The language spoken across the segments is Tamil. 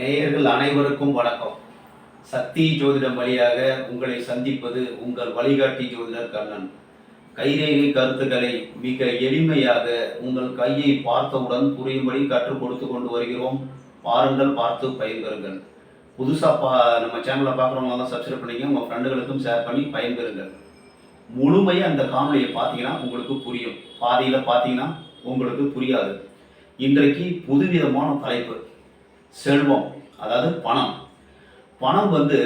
நேயர்கள் அனைவருக்கும் வணக்கம். சக்தி ஜோதிடம் வழியாக உங்களை சந்திப்பது உங்கள் வழிகாட்டி ஜோதிடர் கண்ணன். கைரேகை கருத்துக்களை மிக எளிமையாக உங்கள் கையை பார்த்தவுடன் புரியும்படி கற்றுக் கொடுத்து கொண்டு வருகிறோம். பாருங்கள் பார்த்து பயன்பெறுங்கள். புதுசாக பா நம்ம சேனலை பார்க்குறவங்க தான் சப்ஸ்கிரைப் பண்ணிக்க உங்கள் ஃப்ரெண்டுகளுக்கும் ஷேர் பண்ணி பயன்பெறுங்கள். முழுமையாக அந்த காணொலியை பார்த்தீங்கன்னா உங்களுக்கு புரியும். பாதியில் பார்த்தீங்கன்னா உங்களுக்கு புரியாது. இன்றைக்கு புதுவிதமான தலைப்பு. செல்வம் அதாவது பணம். பணம் வந்து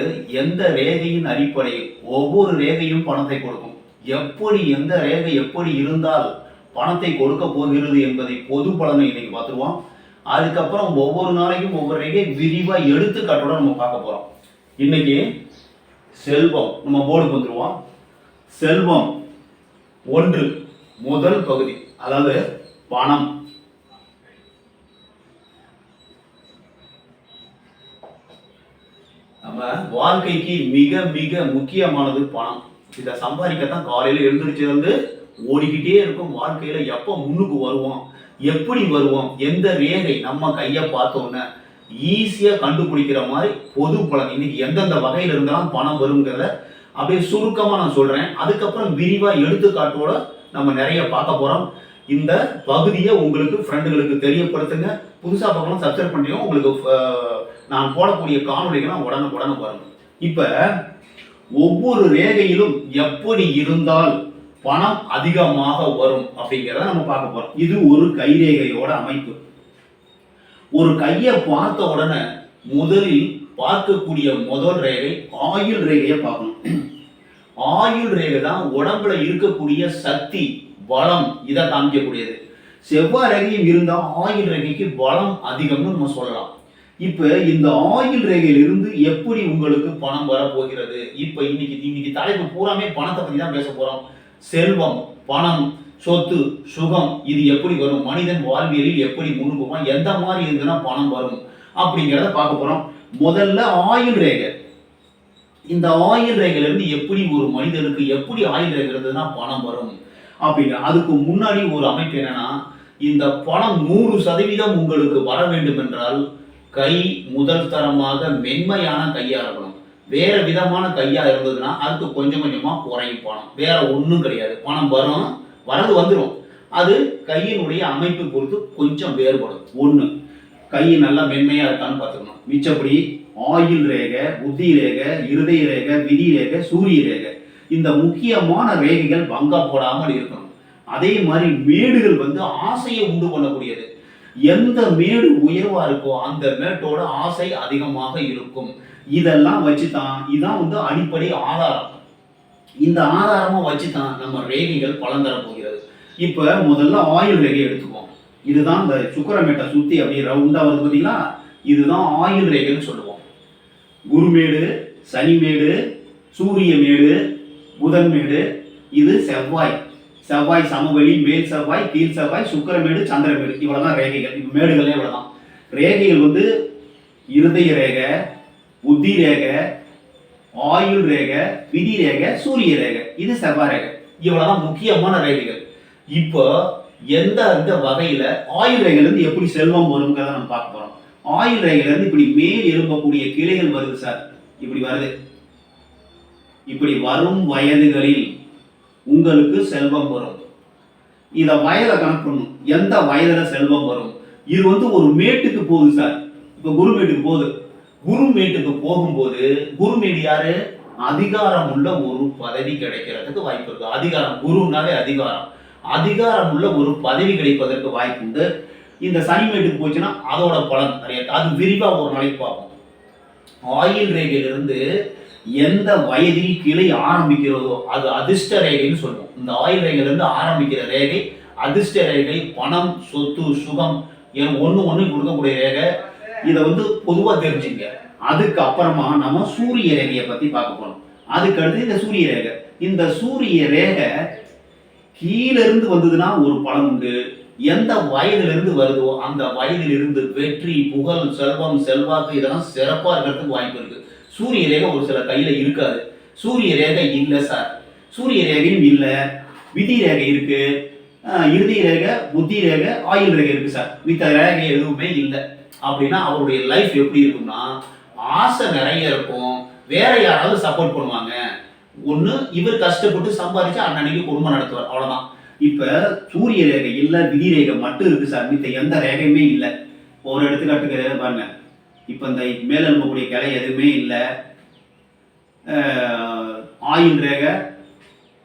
எந்த ரேகையின் அடிப்படையில் ஒவ்வொரு ரேகையும் பணத்தை கொடுக்கும். எப்படி எந்த ரேகை எப்படி இருந்தால் பணத்தை கொடுக்க போகிறது என்பதை பொது பலனை இன்னைக்கு பார்த்துருவோம். அதுக்கப்புறம் ஒவ்வொரு நாளைக்கும் ஒவ்வொரு ரேகை விரிவாக எடுத்துக்காட்டோட நம்ம பார்க்க போகிறோம் இன்னைக்கு செல்வம் நம்ம போர்டுக்கு வந்துருவோம். செல்வம் ஒன்று முதல் பகுதி அதாவது பணம். நம்ம வாழ்க்கைக்கு மிக மிக முக்கியமானது பணம். இதை சம்பாதிக்கத்தான் காலையில எழுந்திரிச்சு வந்து ஓடிக்கிட்டே இருக்கும். வாழ்க்கையில எப்போ முன்னுக்கு வருவோம்? எப்படி வருவோம்? எந்த ரேகை நம்ம கையை பார்த்தோன்னே ஈஸியா கண்டுபிடிக்கிற மாதிரி பொது பலன். இன்னைக்கு எந்தெந்த வகையில இருந்தாலும் பணம் வருங்கிறத அப்படியே சுருக்கமா நான் சொல்றேன். அதுக்கப்புறம் விரிவா எடுத்துக்காட்டோட நம்ம நிறைய பார்க்க போறோம். இந்த பகுதியை உங்களுக்கு ஃப்ரெண்டுகளுக்கு தெரியப்படுத்துங்க. புதுசாக பார்க்கலாம் சப்ஸ்கிரைப் பண்ணியும் உங்களுக்கு நான் போடக்கூடிய காணொலிகளை உடனே உடனே வரும் இப்போ ஒவ்வொரு ரேகையிலும் எப்படி இருந்தால் பணம் அதிகமாக வரும் அப்படிங்கிறத நம்ம பார்க்க போகிறோம் இது ஒரு கைரேகையோட அமைப்பு. ஒரு கையை பார்த்த உடனே முதலில் பார்க்கக்கூடிய முதல் ரேகை ஆயுள் ரேகையை பார்க்கணும். ஆயுள் ரேகை தான் உடம்புல இருக்கக்கூடிய சக்தி. பலம் இதை காமிக்கக்கூடியது செவ்வாய் ரேகையும் இருந்தால் ஆயுள் ரேகைக்கு பலம் அதிகம்னு நம்ம சொல்லலாம். இப்போ இந்த ஆயுள் ரேகையிலிருந்து எப்படி உங்களுக்கு பணம் வரப்போகிறது? இப்போ இன்னைக்கு இன்னைக்கு தலைப்பு பூராமே பணத்தை பற்றி தான் பேச போகிறோம் செல்வம் பணம் சொத்து சுகம் இது எப்படி வரும்? மனிதன் வாழ்வியலில் எப்படி முன்னுக்குவான் எந்த மாதிரி இருந்ததுன்னா பணம் வரும்? அப்படிங்கிறத பார்க்க போகிறோம் முதல்ல ஆயுள் ரேகை. இந்த ஆயுள் ரேகையிலேருந்து எப்படி ஒரு மனிதனுக்கு எப்படி ஆயுள் ரேகை இருந்ததுன்னா பணம் வரும்? அப்படிங்கிற அதுக்கு முன்னாடி ஒரு அமைப்பு என்னன்னா இந்த பணம் நூறு சதவீதம் உங்களுக்கு வர வேண்டும் என்றால் கை முதல் தரமாக மென்மையான கையா இருக்கணும். வேற விதமான கையா இருந்ததுன்னா அதுக்கு கொஞ்சம் கொஞ்சமா குறையும் பணம். வேற ஒன்றும் கிடையாது. பணம் வரும் வரது வந்துடும் அது கையினுடைய அமைப்பு பொறுத்து கொஞ்சம் வேறுபடும். ஒன்று கை நல்லா மென்மையா இருக்கான்னு பார்த்துக்கணும். மிச்சப்படி ஆயில் ரேகை புத்தி ரேகை இருதய ரேகை விதி ரேகை சூரிய ரேகை. இந்த முக்கியமான ரேகைகள் பங்கா போடாமல் இருக்கணும். அதே மாதிரி மேடுகள் வந்து ஆசையை உண்டு பண்ணக்கூடியது. எந்த மேடு உயர்வா இருக்கோ அந்த மேட்டோட ஆசை அதிகமாக இருக்கும். இதெல்லாம் வச்சு தான் இதான் வந்து அடிப்படை ஆதாரம். இந்த ஆதாரமா வச்சு தான் நம்ம ரேகைகள் பலன் தர போகிறது இப்ப முதல்ல ஆயுள் ரேகை எடுத்துக்குவோம். இதுதான் இந்த சுக்கரமேட்டை சுத்தி அப்படி ரவுண்டா வருது பார்த்தீங்களா இதுதான் ஆயுள் ரேகைன்னு சொல்லுவோம். குருமேடு சனிமேடு சூரிய மேடு புதன் மேடு இது செவ்வாய். செவ்வாய் சமவெளி மேல் செவ்வாய் கீழ் செவ்வாய் சுக்கரமேடு சந்திரமேடு இவ்வளோதான் ரேகைகள். இப்போ மேடுகளே இவ்வளோதான் ரேகைகள் வந்து இருதய ரேகை புத்தி ரேகை ஆயுள் ரேகை விதி ரேகை சூரிய ரேகை. இது செவ்வாய் ரேகை. இவ்வளோதான் முக்கியமான ரேகைகள். இப்போ எந்த அந்த வகையில் ஆயுள் ரேகையிலேருந்து எப்படி செல்வம் வருங்கிறத நம்ம பார்க்க போகிறோம் ஆயுள் ரேகையிலேருந்து இப்படி மேல் எழும்பக்கூடிய கிளைகள் வருது சார். இப்படி வருது. இப்படி வரும் வயதுகளில் உங்களுக்கு செல்வம் வரும். இதை வயதை கணக்கு பண்ணும் எந்த வயதில் செல்வம் வரும்? இது வந்து ஒரு மேட்டுக்கு போகுது சார் இப்போ குரு மேட்டுக்கு போகுது. குரு மேட்டுக்கு போகும்போது குரு மேடு யாரு? அதிகாரம் உள்ள ஒரு பதவி கிடைக்கிறதுக்கு வாய்ப்பு இருக்கு. அதிகாரம் குருனாலே அதிகாரம். அதிகாரம் உள்ள ஒரு பதவி கிடைப்பதற்கு வாய்ப்பு உண்டு. இந்த சனி மேட்டுக்கு போச்சுன்னா அதோட பலன் நிறைய அது விரிவாக ஒரு நாளைக்கு பார்ப்போம். ஆயில் ரேகையிலிருந்து எந்த வயதில் கிளை ஆரம்பிக்கிறதோ அது அதிர்ஷ்ட ரேகைன்னு சொல்லுவோம். இந்த ஆயுள் ரேகையிலிருந்து ஆரம்பிக்கிற ரேகை அதிர்ஷ்ட ரேகை பணம் சொத்து சுகம் என ஒன்று ஒன்று கொடுக்கக்கூடிய ரேகை. இதை வந்து பொதுவாக தெரிஞ்சுங்க. அதுக்கு அப்புறமா நம்ம சூரிய ரேகையை பற்றி பார்க்க போகணும் அதுக்கடுத்து இந்த சூரிய ரேகை. இந்த சூரிய ரேகை கீழேருந்து வந்ததுன்னா ஒரு பலன் உண்டு. எந்த வயதிலிருந்து வருதோ அந்த வயதிலிருந்து வெற்றி புகழ் செல்வம் செல்வாக்கு இதெல்லாம் சிறப்பாக இருக்கிறதுக்கு வாய்ப்பு இருக்குது சூரிய ரேகை ஒரு சில கையில இருக்காது. சூரிய ரேகை இல்லை சார் சூரிய ரேகையும் இல்லை. விதி ரேகை இருக்கு. இறுதி ரேகை புத்தி ரேகை ஆயுள் ரேகை இருக்கு சார் மித்த ரேகை எதுவுமே இல்லை. அப்படின்னா அவருடைய லைஃப் எப்படி இருக்கும்னா ஆசை நிறைய இருக்கும். வேற யாராவது சப்போர்ட் பண்ணுவாங்க. ஒன்று இவர் கஷ்டப்பட்டு சம்பாதிச்சு அன்னன்னைக்கு குடும்பம் நடத்துவார். அவ்வளோதான் இப்போ சூரிய ரேகை இல்லை விதி ரேகை மட்டும் இருக்கு சார் மித்த எந்த ரேகையுமே இல்லை. ஒரு எடுத்துக்காட்டுக்கு பாருங்க. இப்போ இந்த மேல அனுப்பக்கூடிய கிளை எதுவுமே இல்லை. ஆயுள் ரேகை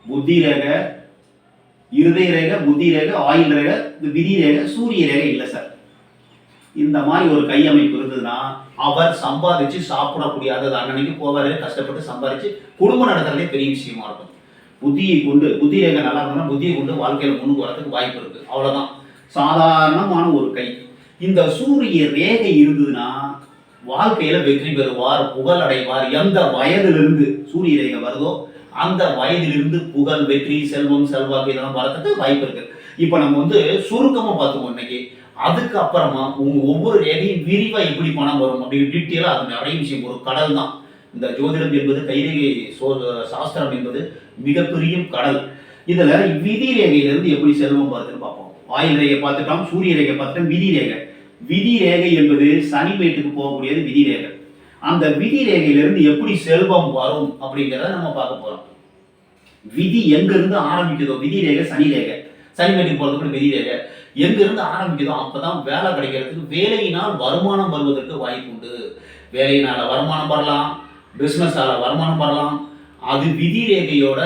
புத்தி ரேகை இருதய ரேகை புத்தி ரேகை ஆயுள் ரேகை இந்த விதி ரேகை சூரிய ரேகை இல்லை சார். இந்த மாதிரி ஒரு கை அமைப்பு இருந்ததுன்னா அவர் சம்பாதிச்சு சாப்பிடக்கூடிய அதாவது அன்னன்னைக்கு போவாரு கஷ்டப்பட்டு சம்பாதிச்சு குடும்பம் நடத்துறதே பெரிய விஷயமா இருக்கும். புத்தியை கொண்டு புத்தி ரேகை நல்லா இருந்தால் புத்தியை கொண்டு வாழ்க்கையில் முன்னுக்கு வரதுக்கு வாய்ப்பு இருக்கு. அவ்வளோதான் சாதாரணமான ஒரு கை. இந்த சூரிய ரேகை இருந்ததுன்னா வாழ்க்கையில வெற்றி பெறுவார் புகழ் அடைவார் எந்த வயதிலிருந்து சூரிய ரேகை வருதோ அந்த வயதிலிருந்து புகழ் வெற்றி செல்வம் செல்வாக்கு இதெல்லாம் வரத்துக்கு வாய்ப்பு இருக்கு. இப்போ நம்ம வந்து சுருக்கமா பார்த்துக்கோம் இன்னைக்கு. அதுக்கப்புறமா உங்க ஒவ்வொரு ரேகையும் விரிவா எப்படி பணம் வரும் அப்படின்னு டீட்டெயிலாக அது நிறைய விஷயம். ஒரு கடல் தான். இந்த ஜோதிடம் என்பது கைரேகை சோ சாஸ்திரம் என்பது மிகப்பெரிய கடல். இதுல விதி ரேகையிலிருந்து எப்படி செல்வம் வருதுன்னு பார்ப்போம். வாயு ரேகை பார்த்துட்டோம் சூரிய ரேகை பார்த்துட்டோம் விதி ரேகை. விதி ரேகை என்பது சனி மேட்டுக்கு போகக்கூடியது விதி ரேகை அந்த விதி ரேகையிலிருந்து எப்படி செல்வம் வரும் அப்படிங்கிறத நம்ம பார்க்க போறோம். விதி எங்கிருந்து ஆரம்பிக்குதோ விதி ரேகை சனி ரேகை சனி மேட்டுக்கு போறதுக்கு விதி ரேகை எங்கிருந்து ஆரம்பிக்குதோ அப்பதான் வேலை கிடைக்கிறதுக்கு வேலையினால் வருமானம் வருவதற்கு வாய்ப்பு உண்டு. வேலையினால வருமானம் வரலாம் பிஸ்னஸால வருமானம் வரலாம். அது விதி ரேகையோட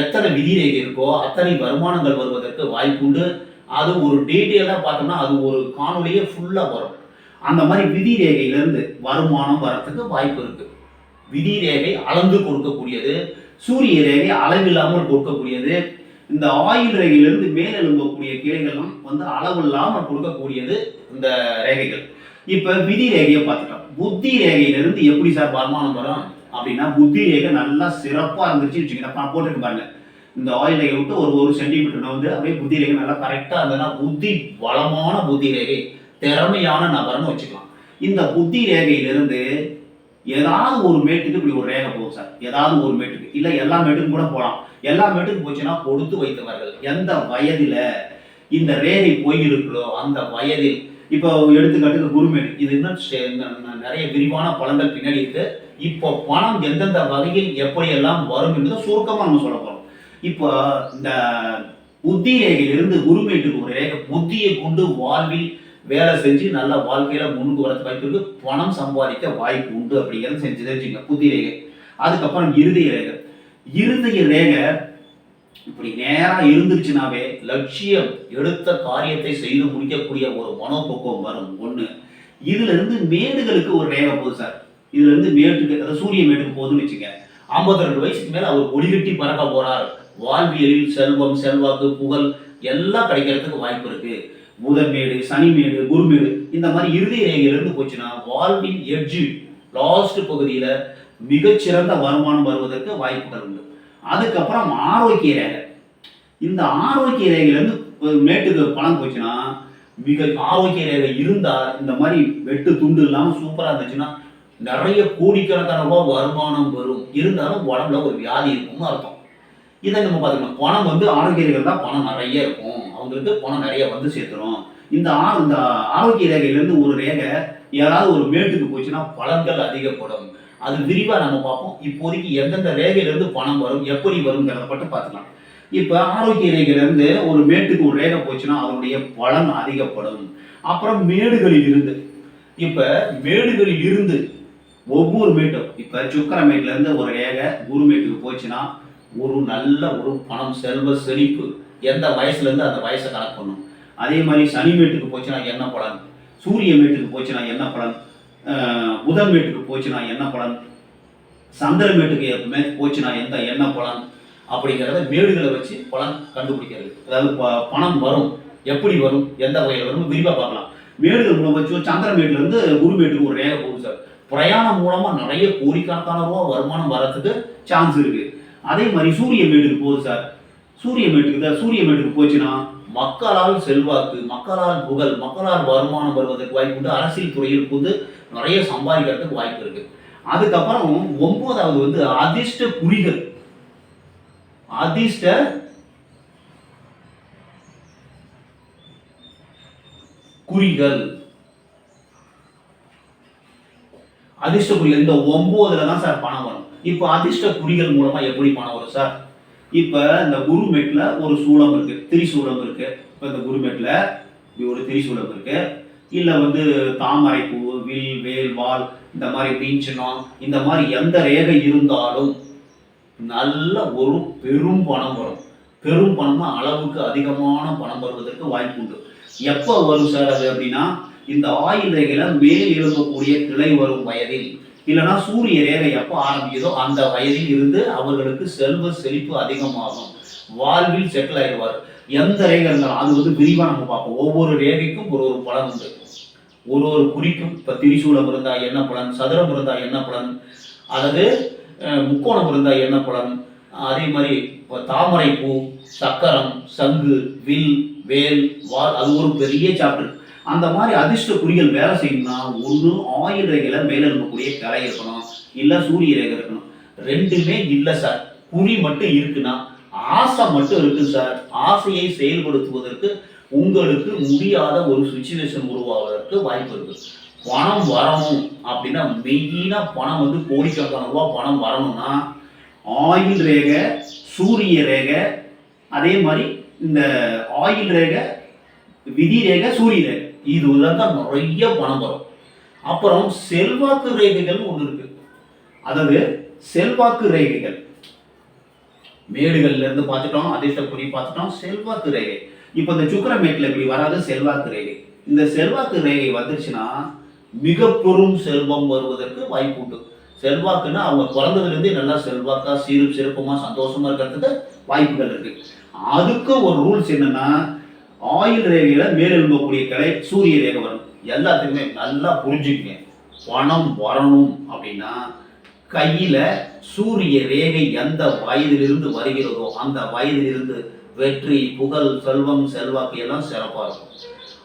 எத்தனை விதி ரேகை இருக்கோ அத்தனை வருமானங்கள் வருவதற்கு வாய்ப்புண்டு அது ஒரு டீட்டெயிலாக பார்த்தோம்னா அது ஒரு காணொலியே ஃபுல்லாக வரும். அந்த மாதிரி விதி ரேகையிலேருந்து வருமானம் வரத்துக்கு வாய்ப்பு இருக்குது விதி ரேகை அளந்து கொடுக்கக்கூடியது சூரிய ரேகை அளவில்லாமல் கொடுக்கக்கூடியது இந்த ஆயில் ரேகையிலிருந்து மேலெழும்பக்கூடிய கிளைகளும் வந்து அளவில்லாமல் கொடுக்கக்கூடியது இந்த ரேகைகள். இப்போ விதி ரேகையை பார்த்துட்டோம். புத்தி ரேகையிலிருந்து எப்படி சார் வருமானம் வரும் அப்படின்னா புத்தி ரேகை நல்லா சிறப்பாக இருந்துச்சு வச்சுக்கோங்க. நான் போட்டுட்டு பாருங்க. இந்த ஆயில் ரேகை விட்டு ஒரு ஒரு சென்டிமீட்டர் வந்து அப்படியே புத்தி ரேகை நல்லா கரெக்டாக இருந்ததுன்னா புத்தி வளமான புத்தி ரேகை திறமையான நபர்னு வச்சுக்கலாம். இந்த புத்தி ரேகையிலிருந்து ஏதாவது ஒரு மேட்டுக்கு இப்படி ஒரு ரேகை போகும் சார். ஏதாவது ஒரு மேட்டுக்கு. இல்லை எல்லா மேட்டுக்கும் கூட போகலாம். எல்லா மேட்டுக்கும் போச்சுன்னா கொடுத்து வைத்தவர்கள் எந்த வயதில் இந்த ரேகை போயிருக்கிறோ அந்த வயதில் இப்போ எடுத்துக்காட்டுக்கு குருமேடு. இது இன்னும் நிறைய விரிவான பலன்கள் பின்னாடி இருக்கு. இப்போ பணம் எந்தெந்த வகையில் எப்படியெல்லாம் வரும் என்பதை சுருக்கமாக நம்ம சொல்ல போகிறோம் இப்போ இந்த புத்தி ரேகையிலிருந்து குருமேட்டுக்கு ஒரு ரேகை புத்தியை கொண்டு வாழ்வில் வேலை செஞ்சு நல்ல வாழ்க்கையில முன்னுக்கு வரது வாய்ப்பு இருக்கு. பணம் சம்பாதிக்க வாய்ப்பு உண்டு அப்படிங்கிறத செஞ்சு தெரிஞ்சுங்க புத்தி ரேகை. அதுக்கப்புறம் இருதய ரேகை. இருதய ரேகை இப்படி நேரா இருந்துச்சுனாவே லட்சியம் எடுத்த காரியத்தை செய்து முடிக்கக்கூடிய ஒரு மனோபக்குவம் வரும். ஒண்ணு இதுல இருந்து மேடுகளுக்கு ஒரு ரேகை போகுது சார். இதுல இருந்து மேட்டுக்கு அதாவது சூரிய மேட்டுக்கு போகுதுன்னு வச்சுக்க ஐம்பத்தி ரெண்டு வயசுக்கு மேல அவர் ஒளிகட்டி பறக்க போறார். வாழ்வியலில் செல்வம் செல்வாக்கு புகழ் எல்லாம் கிடைக்கிறதுக்கு வாய்ப்பு இருக்கு. புதன்மேடு சனிமேடு குருமேடு இந்த மாதிரி இறுதி ரேகையிலிருந்து போச்சுன்னா வாழ்வின் எட்ஜு லாஸ்ட் பகுதியில மிகச்சிறந்த வருமானம் வருவதற்கு வாய்ப்புகள் உண்டு. அதுக்கப்புறம் ஆரோக்கிய ரேகை. இந்த ஆரோக்கிய ரேகையிலேருந்து மேட்டுக்கு பணம் போச்சுன்னா மிக ஆரோக்கிய ரேகை இருந்தால் இந்த மாதிரி வெட்டு துண்டு இல்லாமல் சூப்பராக இருந்துச்சுன்னா நிறைய கோடிக்கணக்கான ரூபாய் வருமானம் வரும். இருந்தாலும் உடம்புல ஒரு வியாதி இருக்கும்னு அர்த்தம். இதை நம்ம பார்த்துக்கணும். பணம் வந்து ஆரோக்கிய தான் பணம் நிறைய இருக்கும். அவங்களுக்கு பணம் நிறைய வந்து சேர்த்துரும். இந்த ஆ இந்த ஆரோக்கிய ரேகையிலேருந்து ஒரு ரேகை ஏதாவது ஒரு மேட்டுக்கு போச்சுன்னா பலன்கள் அதிகப்படும். அது விரிவாக நம்ம பார்ப்போம். இப்போதைக்கு எந்தெந்த ரேகையிலேருந்து பணம் வரும் எப்படி வருங்கிறத மட்டும் பார்த்துக்கலாம். இப்போ ஆரோக்கிய ரேகையிலேருந்து ஒரு மேட்டுக்கு ஒரு ரேகை போச்சுன்னா அதனுடைய பலன் அதிகப்படும். அப்புறம் மேடுகளில் இருந்து இப்போ மேடுகளில் இருந்து ஒவ்வொரு மீட்டும். இப்போ சுக்கர மீட்லேருந்து ஒரு ரேகை குரு மீட்டுக்கு போச்சுன்னா ஒரு நல்ல ஒரு பணம் செல்வ செழிப்பு எந்த வயசுலேருந்து அந்த வயசை கணக்கு பண்ணும். அதே மாதிரி சனி மீட்டுக்கு போச்சுன்னா என்ன பலன்? சூரிய மீட்டுக்கு போச்சுன்னா என்ன பலன்? புதன் மீட்டுக்கு போச்சுன்னா என்ன பலன்? சந்திர மீட்டுக்கு எப்பவுமே போச்சுன்னா எந்த என்ன பலன்? அப்படிங்கிறத மேடுகளை வச்சு பலன் கண்டுபிடிக்கிறது. அதாவது ப- பணம் வரும். எப்படி வரும்? எந்த வகையில் வரும் விரிவாக பார்க்கலாம். மேடுகள் மூலம் வச்சு சந்திர மேட்டுல இருந்து குரு மேட்டுக்கு ஒரு ரேகை போகுது சார். பிரயாணம் மூலமாக நிறைய கோடிக்கணக்கான ரூபா வருமானம் வரத்துக்கு சான்ஸ் இருக்கு. அதே மாதிரி சூரிய மேட்டுக்கு போகுது சார். சூரிய மேட்டுக்கு தான் சூரிய மேட்டுக்கு போச்சுன்னா மக்களால் செல்வாக்கு மக்களால் புகழ் மக்களால் வருமானம் வருவதற்கு வாய்ப்பு உண்டு. அரசியல் துறையில் புது நிறைய சம்பாதிக்கிறதுக்கு வாய்ப்பு இருக்கு. அதுக்கப்புறம் ஒன்பதாவது வந்து அதிர்ஷ்ட குறிகள். அதிர்ஷ்ட குறிகள். அதிர்ஷ்ட குறிகள் இந்த ஒம்போதுல தான் சார் பணம் வரும். இப்போ அதிர்ஷ்ட குறிகள் மூலமா எப்படி பணம் வரும் சார்? இப்போ இந்த குருமேட்ல ஒரு சூலம் இருக்கு திரிசூலம் இருக்கு. இப்போ இந்த குருமேட்ல ஒரு திரிசூலம் இருக்கு. இல்லை வந்து தாமரை பூ வில் வேல் வால் இந்த மாதிரி பீஞ்சனம் இந்த மாதிரி எந்த ரேகை இருந்தாலும் நல்ல ஒரு பெரும் பணம் வரும். பெரும் பணம்னா அளவுக்கு அதிகமான பணம் வருவதற்கு வாய்ப்பு உண்டு. எப்போ வரும் சார் அது அப்படின்னா இந்த ஆயுள் ரேகையில மேல் எழும்பக்கூடிய கிளை வரும் வயதில் இல்லைன்னா சூரிய ரேகை எப்போ ஆரம்பிக்குதோ அந்த வயதில் இருந்து அவர்களுக்கு செல்வ செழிப்பு அதிகமாகும். வாழ்வில் செட்டில் ஆயிடுவார். எந்த ரேகை இருந்தாலும் அது வந்து விரிவாக நம்ம பார்ப்போம். ஒவ்வொரு ரேகைக்கும் ஒரு ஒரு பலன் உண்டு. ஒரு ஒரு குறிக்கும். இப்போ திரிசூலம் இருந்தா என்ன பலன்? சதுரம் இருந்தா என்ன பலன்? அல்லது முக்கோணம் இருந்தா என்ன பலன்? அதே மாதிரி இப்போ தாமரை பூ சக்கரம் சங்கு வில் வேல் வால் அது ஒரு பெரிய சாப்டர் அந்த மாதிரி அதிர்ஷ்ட குறிகள் வேலை செய்யணும்னா ஒன்று ஆயுள் ரேகையில் மேலே இருக்கக்கூடிய கரை இருக்கணும் இல்லை சூரிய ரேகை இருக்கணும். ரெண்டுமே இல்லை சார் குறி மட்டும் இருக்குன்னா ஆசை மட்டும் இருக்கு சார் ஆசையை செயல்படுத்துவதற்கு உங்களுக்கு முடியாத ஒரு சுச்சுவேஷன் உருவாவதற்கு வாய்ப்பு இருக்கு. பணம் வரணும் அப்படின்னா மெயினாக பணம் வந்து கோடிக்கணக்கான ரூபா பணம் வரணும்னா ஆயில் ரேகை சூரிய ரேகை அதே மாதிரி இந்த ஆயில் ரேகை விதி ரேகை சூரிய ரேகை. இதுல தான் நிறைய பணம் வரும். அப்புறம் செல்வாக்கு ரேகைகள் ஒன்று இருக்கு. அதாவது செல்வாக்கு ரேகைகள். மேடுகள்ல இருந்து பார்த்துட்டோம் அதிர்ஷ்டக்குறி பார்த்துட்டோம் செல்வாக்கு ரேகை. இப்போ இந்த சுக்கரமேட்டில் இப்படி வராது செல்வாக்கு ரேகை. இந்த செல்வாக்கு ரேகை வந்துருச்சுன்னா மிக பெரும் செல்வம் வருவதற்கு வாய்ப்பு உண்டு. செல்வாக்குன்னா அவங்க பிறந்ததுலேருந்தே நல்லா செல்வாக்கா சீரும் சிறப்புமா சந்தோஷமா இருக்கிறதுக்கு வாய்ப்புகள் இருக்கு. அதுக்கு ஒரு ரூல்ஸ் என்னன்னா ஆயுள் ரேகையில மேலெழும்பக்கூடிய கிளை சூரிய ரேகை வரும். எல்லாத்துக்குமே நல்லா புரிஞ்சுக்கங்க. பணம் வரணும் அப்படின்னா கையில சூரிய ரேகை எந்த வயதிலிருந்து வருகிறதோ அந்த வயதிலிருந்து வெற்றி புகழ் செல்வம் செல்வாக்கு எல்லாம் சிறப்பா இருக்கும்.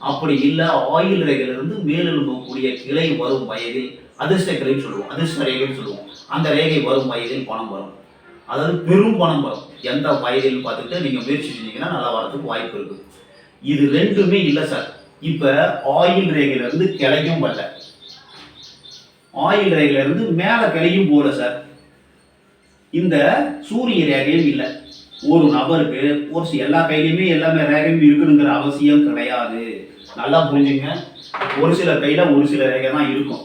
அப்படி இல்லை ஆயுள் ரேகையிலிருந்து மேலெழும்பக்கூடிய கிளை வரும் வயதில் அதிர்ஷ்ட கிளைன்னு சொல்லுவோம். அதிர்ஷ்ட ரேகைன்னு சொல்லுவோம். அந்த ரேகை வரும் வயதில் பணம் வரும். அதாவது பெரும் பணம் வரும். எந்த வயதில் பார்த்துட்டு நீங்க முயற்சி செஞ்சீங்கன்னா நல்லா வரதுக்கு வாய்ப்பு இருக்குது இது ரெண்டுமே இல்லை சார் இப்ப ஆயில் ரேகையில இருந்து கிளையும் வரல ஆயில் ரேகையில மேலே கிளையும் போல சார் இந்த சூரிய ரேகையும் இல்லை. ஒரு நபருக்கு ஒரு எல்லா கையிலையுமே எல்லாமே ரேகையும் இருக்கணுங்கிற அவசியம் கிடையாது. நல்லா புரிஞ்சுங்க. ஒரு சில கையில் ஒரு சில ரேகை தான் இருக்கும்.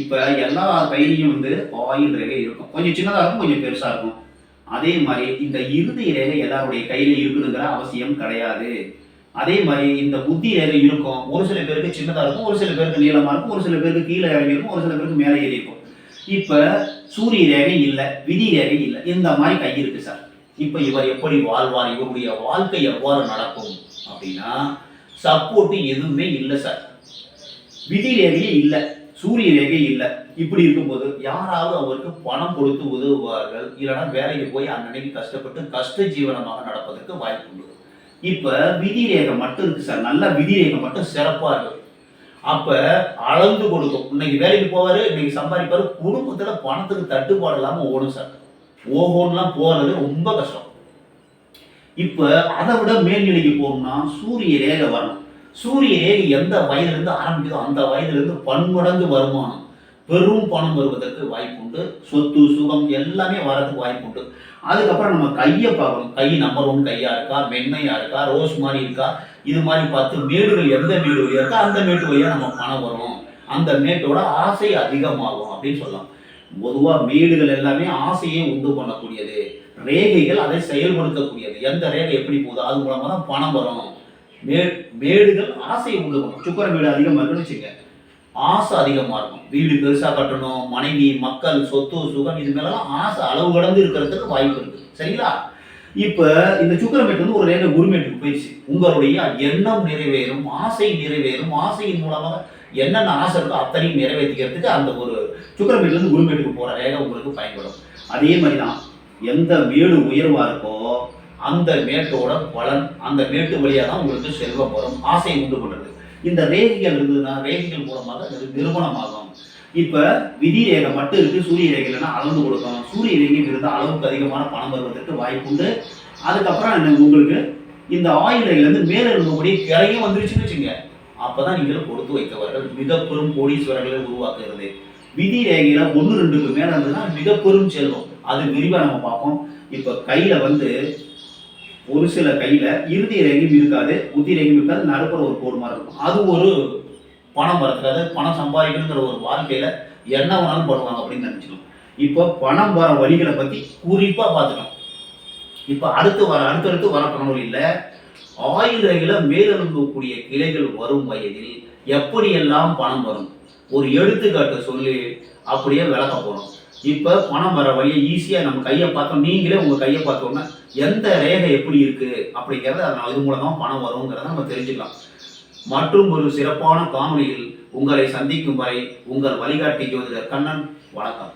இப்போ எல்லா கையிலையும் வந்து ஆயில் ரேகை இருக்கும். கொஞ்சம் சின்னதாக இருக்கும் கொஞ்சம் பெருசாக இருக்கும். அதே மாதிரி இந்த இறுதி ரேகை எல்லாருடைய கையில இருக்கணுங்கிற அவசியம் கிடையாது. அதே மாதிரி இந்த புத்தி ரேகை இருக்கும். ஒரு சில பேருக்கு சின்னதா இருக்கும் ஒரு சில பேருக்கு நீளமா இருக்கும் ஒரு சில பேருக்கு கீழே இறங்கி இருக்கும் ஒரு சில பேருக்கு மேலே ஏறி இருக்கும். இப்ப சூரிய ரேகை இல்லை விதி ரேகை இல்லை இந்த மாதிரி கை இருக்கு சார். இப்ப இவர் எப்படி வாழ்வார் இவருடைய வாழ்க்கை எவ்வாறு நடக்கும் அப்படின்னா சப்போர்ட்டு எதுவுமே இல்லை சார். விதி ரேகையே இல்லை சூரிய ரேகை இல்லை. இப்படி இருக்கும்போது யாராவது அவருக்கு பணம் கொடுத்து உதவுவார்கள் இல்லைன்னா வேலைக்கு போய் அன்னன்னைக்கு கஷ்டப்பட்டு கஷ்ட ஜீவனமாக நடப்பதற்கு வாய்ப்பு உண்டு. இப்போ விதி மட்டும் இருக்குது சார். நல்ல விதி மட்டும் சிறப்பாக இருக்குது அப்போ அளந்து கொடுக்கும். இன்னைக்கு வேலைக்கு போவார் இன்னைக்கு சம்பாதிப்பார் குடும்பத்தில் பணத்துக்கு தட்டுப்பாடு இல்லாமல் ஓடும் சார். ஓஹோன்லாம் போகிறது ரொம்ப கஷ்டம். இப்போ அதை விட மேல்நிலைக்கு போகணும்னா சூரிய ரேகை வரணும். சூரிய ரேகை எந்த வயதுலேருந்து ஆரம்பிக்குதோ அந்த வயதுலேருந்து பன்மடங்கு வருமானம். பெரும் பணம் வருவதற்கு வாய்ப்பு உண்டு சொத்து சுகம் எல்லாமே வரதுக்கு வாய்ப்பு உண்டு அதுக்கப்புறம் நம்ம கையை பார்க்கணும். கை நம்பர் ஒன் கையா இருக்கா? மென்மையா இருக்கா? ரோஸ் மாதிரி இருக்கா? இது மாதிரி பார்த்து மேடுகள் எந்த மேடு வழியா இருக்கா அந்த மேட்டு வழியா நம்ம பணம் வரும் அந்த மேட்டோட ஆசை அதிகமாகும் அப்படின்னு சொல்லலாம். பொதுவாக மேடுகள் எல்லாமே ஆசையை உண்டு பண்ணக்கூடியது. ரேகைகள் அதை செயல்படுத்தக்கூடியது. எந்த ரேகை எப்படி போகுதோ அது மூலமாக தான் பணம் வரும் மே மேடுகள் ஆசையை உண்டு பண்ணும் சுக்கர மேடு அதிகமாக இருக்குன்னு வச்சுக்கோங்க. ஆசை அதிகமாக இருக்கும். வீடு பெருசாக கட்டணும் மனைவி மக்கள் சொத்து சுகம் இது மேலாம் ஆசை அளவு கடந்து இருக்கிறதுக்கு வாய்ப்பு இருக்குது. சரிங்களா? இப்போ இந்த சுக்கரமேட் வந்து ஒரு ரேகை குருமேட்டுக்கு போயிடுச்சு. உங்களுடைய எண்ணம் நிறைவேறும் ஆசை நிறைவேறும். ஆசையின் மூலமாக என்னென்ன ஆசை இருக்கோ அத்தனையும் நிறைவேற்றிக்கிறதுக்கு அந்த ஒரு சுக்கரமேட்லேருந்து இருந்து குருமேட்டுக்கு ரேகை உங்களுக்கு பயன்படும். அதே மாதிரி தான் எந்த மேடு உயர்வாக இருக்கோ அந்த மேட்டோட பலன் அந்த மேட்டு வழியாக தான் உங்களுக்கு செல்வம் வரும். ஆசையை உண்டு பண்ணுறது. இந்த ரேகைகள் இருந்ததுன்னா ரேகைகள் மூலமாக அது நிறுவனமாகும். இப்போ விதி ரேகை மட்டும் இருக்குது சூரிய ரேகைகள்னா அளந்து கொடுக்கும். சூரிய ரேகை இருந்தால் அளவுக்கு அதிகமான பணம் வருவதற்கு வாய்ப்பு உண்டு. அதுக்கப்புறம் என்ன உங்களுக்கு இந்த ஆயில் மேலே இருந்து இருக்கக்கூடிய கிளையும் வந்துருச்சுன்னு வச்சுங்க அப்பதான் நீங்கள் கொடுத்து வைத்தவர்கள் மிக பெரும் கோடீஸ்வரர்களை உருவாக்குகிறது. விதி ரேகையில் ஒன்று ரெண்டுக்கு மேலே இருந்ததுன்னா மிக பெரும் செல்வம். அது விரிவாக நம்ம பார்ப்போம். இப்போ கையில் வந்து ஒரு சில கையில இறுதி ரேகையும் இருக்காது உத்தி ரேகையும் இருக்காது நடுப்புற ஒரு கோடு மாதிரி இருக்கும். அது ஒரு பணம் வரக்கூடாது பணம் சம்பாதிக்கணுங்கிற ஒரு வாழ்க்கையில என்ன வேணாலும் பண்ணுவாங்க அப்படின்னு நினைச்சுக்கணும். இப்போ பணம் வர வழிகளை பத்தி குறிப்பா பார்த்துக்கணும். இப்போ அடுத்து வர அடுத்தடுத்து வர கணவரில் ஆயுள் ரகில மேலெழும்பக்கூடிய கிளைகள் வரும் வயதில் எப்படியெல்லாம் பணம் வரும்? ஒரு எடுத்துக்காட்டு சொல்லி அப்படியே விளக்க போகிறோம் இப்போ பணம் வர வழியை ஈஸியாக நம்ம கையை பார்த்தோம். நீங்களே உங்கள் கையை பார்த்தோம்னா எந்த ரேகை எப்படி இருக்குது அப்படிங்கிறத அதனால் இது மூலமாக பணம் வருங்கிறத நம்ம தெரிஞ்சுக்கலாம். மற்றும் ஒரு சிறப்பான காணொலியில் உங்களை சந்திக்கும் வரை உங்கள் வழிகாட்டி ஜோதிடர் கண்ணன். வணக்கம்.